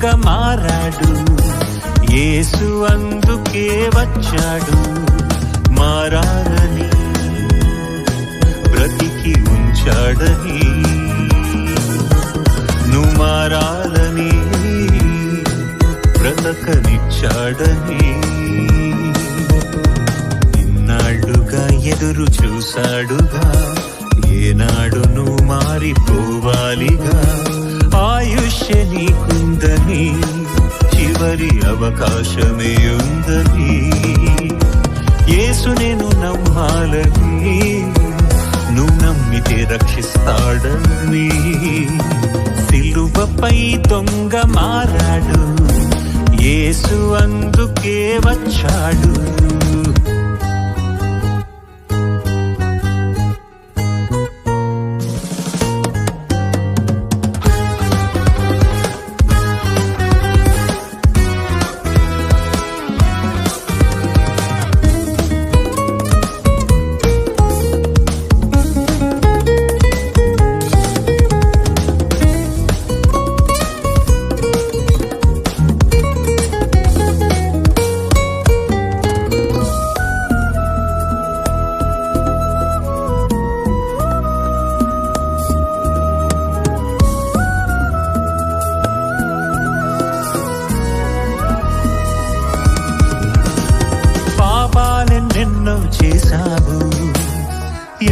దొంగ మారాడు. యేసు అందుకే వచ్చాడు. మారాలని బ్రతికి ఉంచాడని. నువ్వు మారాలని బ్రతకనిచ్చాడని. నిన్నాడుగా ఎదురు చూశాడుగా. ఏనాడు నువ్వు మా చివరి ఉందని యేసు నేను నమ్మాలని నువ్వు నమ్మితే రక్షిస్తాడని సిలువపై దొంగ మారాడు యేసు అందుకే వచ్చాడు.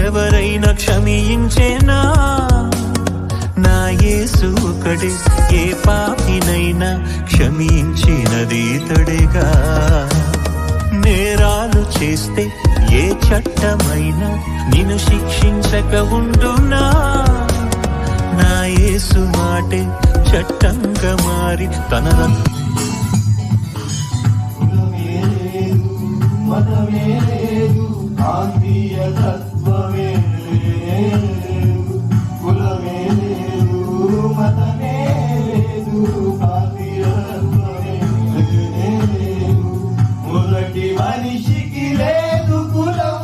ఎవరైనా క్షమించేనా? నా యేసు ఒకడే ఏ పాపినైనా క్షమించినది తడేగా నేరాలు చేస్తే ఏ చట్టమైనా నిన్ను శిక్షించక ఉండునా? నా యేసు మాటే చట్టంగా మారి తన మనిషికి లేదు కులం.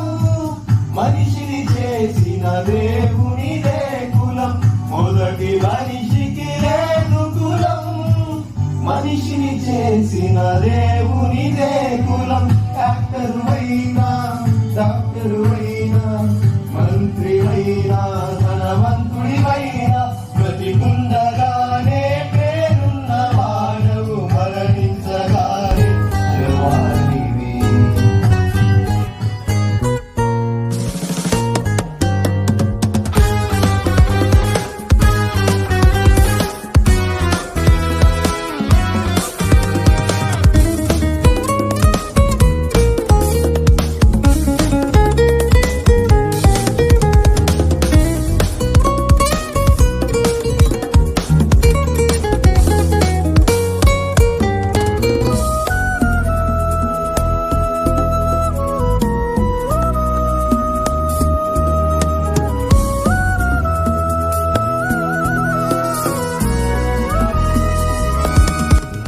మనిషిని చేసిన దేవునిదే కులం మొదటి మనిషికి లేదు కులం. మనిషిని చేసిన దేవునిదే కులం